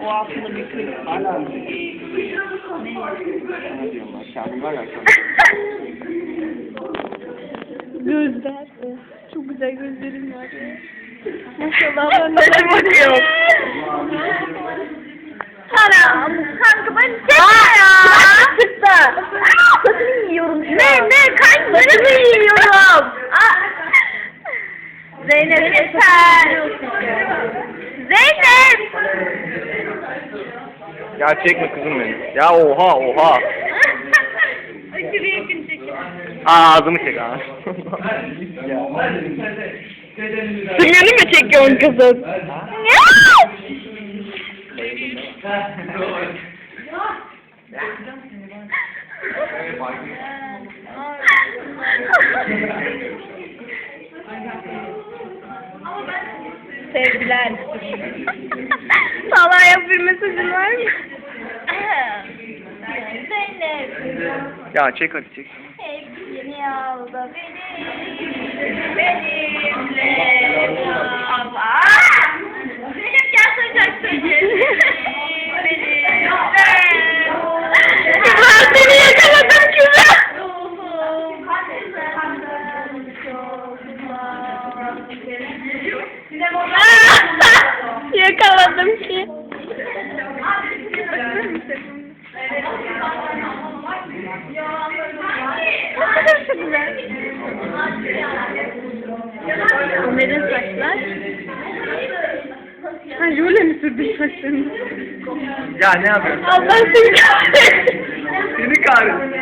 O altında bir kırık. Hala? Ne? Ben? Kamil var ya. Gözler. Çok güzel gözlerim var. Maşallah ben neler bakıyorum. Anam kanka ben çekme ya. Çıktı. Saçını yiyorum Ne ne kanka saçını yiyorum. Zeynep yeter. Zeynep. Ya çekme kızım beni. Ya oha oha. Aşırı yakın çekim. Aa ağzımı çek ha. Sümüğünü mü çekiyorsun kızım? Sevgiler. Salaya bir mesajın var mı? Zeynep. ya çek hadi çek. Hepsini aldı benim. Benimle. Allah. Zeynep gel sayacak seni. Benimle. Ben seni yakaladım. Ruhum. Yakaladım ki. Ha jöle mi sürdün saçlarını? Ya ne yapıyorsun? Allah seni kahretsin. Seni kahretsin.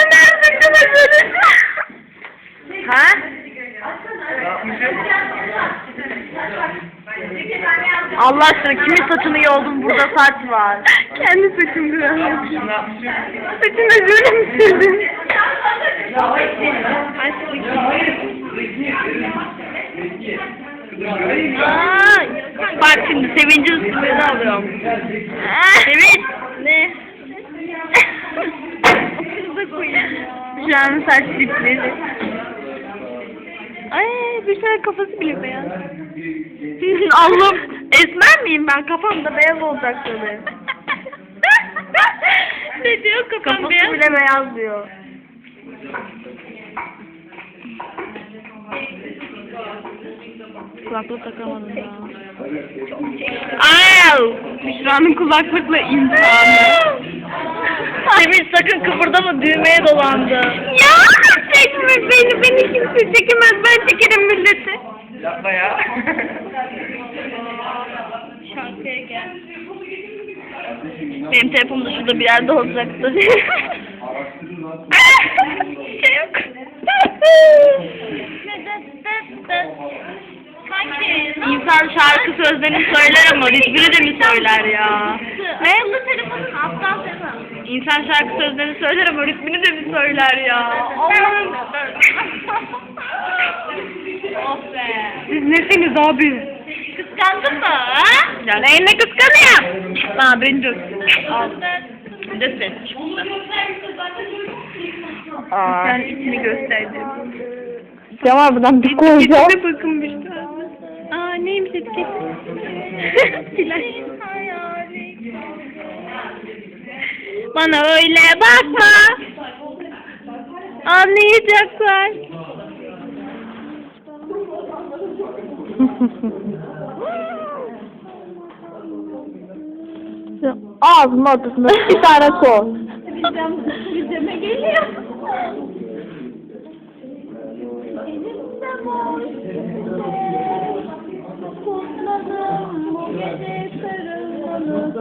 Ömer saçına böyle. Ha? Allah aşkına kimin saçını yoldun burada saç var. Kendi saçımdı? Ne yapmışım? Saçına jöle mi sürdün? Aa, bak şimdi sevincin suyunu alıyorum. Sevinç. Ne? Kızı koyayım. Şu an saç dipleri. Ay bir tane kafası bile beyaz. Allah'ım esmer miyim ben? Kafamda beyaz olacak tabii. ne diyor kafam Kafası beyaz? bile beyaz diyor. Kulaklık takamadım ya. Ay! Büşra'nın kulaklıkla imtihanı. Sevinç sakın kıpırdama düğmeye dolandı. ya çekme beni, beni kimse çekemez. Ben çekerim milleti. Yapma ya. Şarkıya gel. Benim telefonum da şurada bir yerde olacaktı. İnsan şarkı sözlerini söyler ama ritmini de mi söyler ya? Ne? İnsan şarkı sözlerini söyler ama ritmini de mi söyler ya? Allah'ım. of be. Siz nesiniz abi? Kıskandın mı? Ha? Ya neyine kıskanıyor? Bana beni dök. Al. De ses. Aa. Sen içini gösterdin. Cemal buradan bir koyacağım. Etiketine bakın bir tane. Aa neymiş etiket? Bana öyle bakma. Anlayacaklar. Ağzının ortasında bir tane sol. Bizeme geliyor. Kutladım bu gece sarılmanı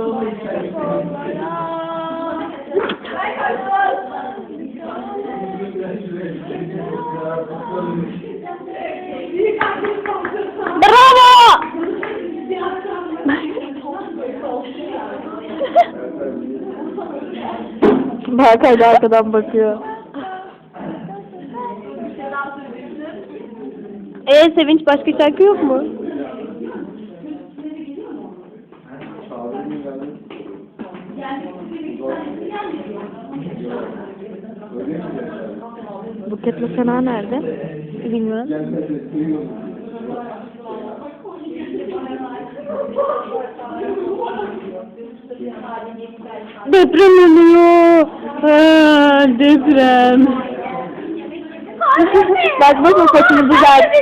Bravo! Berkay da arkadan bakıyor. Ee Sevinç başka şarkı yok mu? Buket'le Sena nerede? Bilmiyorum. Deprem oluyor. Deprem. Bak nasıl saçını düzeltti.